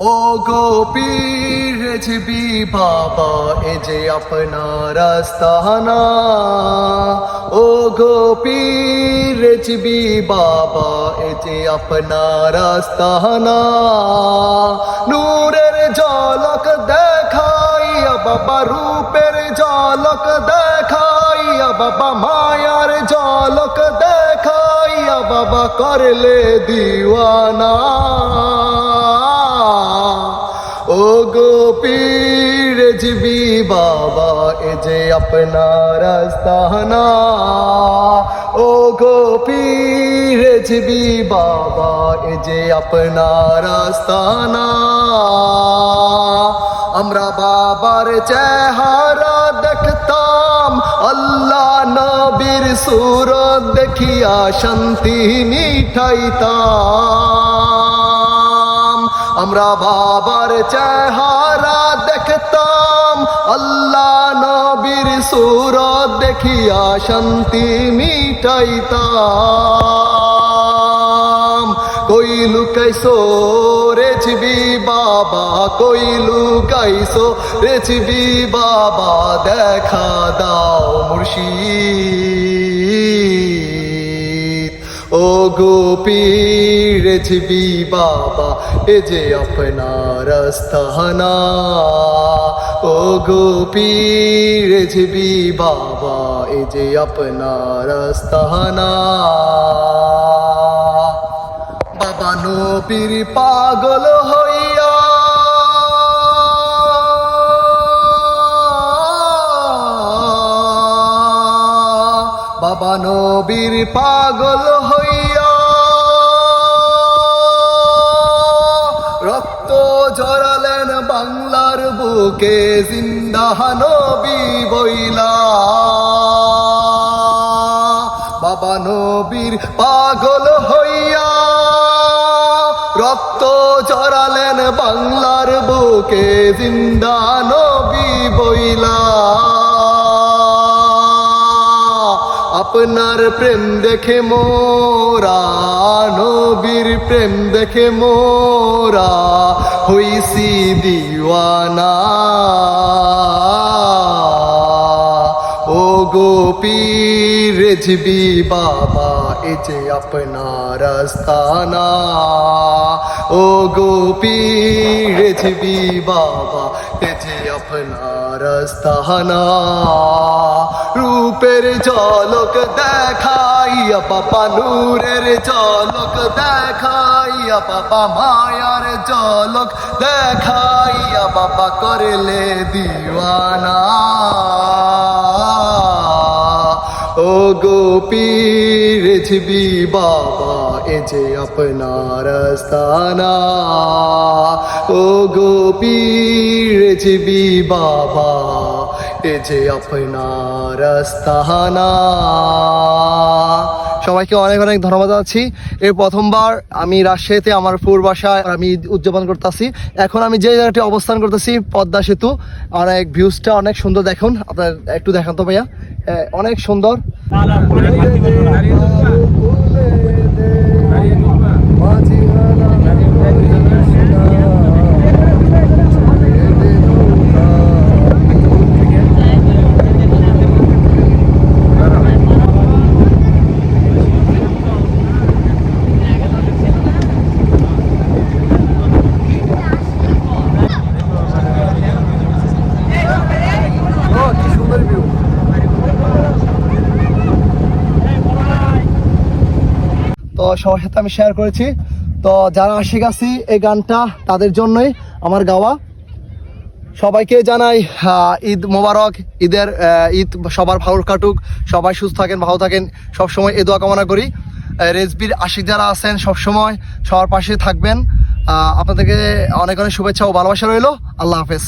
ও গোপীর রেজবি বাবা, এ যে আপনার আস্তানা ও গোপীর রেজবি বাবা, এ যে আপনার আস্তানা নূরের জলক দেখাইয়া বাবা, রূপের জলক দেখাইয়া বাবা, মায়ার জলক দেখাইয়া বাবা, করলে দিওয়ানা। ও গোপীর জিবি বাবা, এ যে আপনার আস্তানা ও গোপীর জিবি বাবা, এ যে আপনার আস্তানা আমরা বাবার চেহারা দেখতাম, আল্লাহ নবীর সুরত দেখিয়া শান্তি মিঠাইতাম। আমরা বাবার চেহারা দেখতাম। আল্লাহ নবীর সুরত দেখিয়া শান্তি মিটাইতাম। কই লুকাইছো রেছবি বাবা কই লুকাইছো রেছবি বাবা, দেখা দাও মুর্শিদ। ও গোপীর রেছবি বাবা, এ যে আপনার আস্তানা ও গোপীর রেছবি বাবা, এ যে আপনার আস্তানা বাবা নবীর পাগল হইয়া বাবা নবীর পাগল হইয়া বাংলার বুকে জিন্দা নবী বইলা। বাবা নবীর পাগল হইয়া রক্ত জড়ালেন বাংলার বুকে জিন্দা নবী বইলা। আপনার প্রেম দেখে মোরা, নবীর প্রেম দেখে মোরা হইসি দিওয়ানা। ও গোপীর রেজবি বাবা, এ যে আপনার আস্তানা। ও গোপীর রেজবি বাবা, এ যে আপনার আস্তানা। রূপের ঝলক দেখাইয়া বাবা নূরের ঝলক দেখাইয়া বাবা মায়ার ঝলক দেখাইয়া বাবা করলে দিওয়ানা। ও গোপীর ছিবি বাবা, এ যে আপনার আস্তানা ও গোপীর ছিবি বাবা যে আপনার সবাইকে অনেক অনেক ধন্যবাদ আছি এই প্রথমবার আমি রাজশাহীতে আমার পূর্বাসায় আমি উদযাপন করতেছি। এখন আমি যে জায়গাটি অবস্থান করতেছি, পদ্মা সেতু। অনেক ভিউজটা অনেক সুন্দর দেখুন। আপনার একটু দেখান তো ভাইয়া। অনেক সুন্দর ও, কি সুন্দর ভিউ তো সবার সাথে আমি শেয়ার করেছি। তো যারা আশিক আছি এই গানটা তাদের জন্যই আমার গাওয়া। সবাইকে জানাই ঈদ মোবারক ঈদের ঈদ সবার ভালো কাটুক সবাই সুস্থ থাকেন ভালো থাকেন সবসময় এ দোয়া কামনা করি। আহ, রেজবির আশিক যারা আছেন সবসময় সবার পাশে থাকবেন। আপনাদেরকে অনেক অনেক শুভেচ্ছা ও ভালোবাসা রইল। আল্লাহ হাফেজ।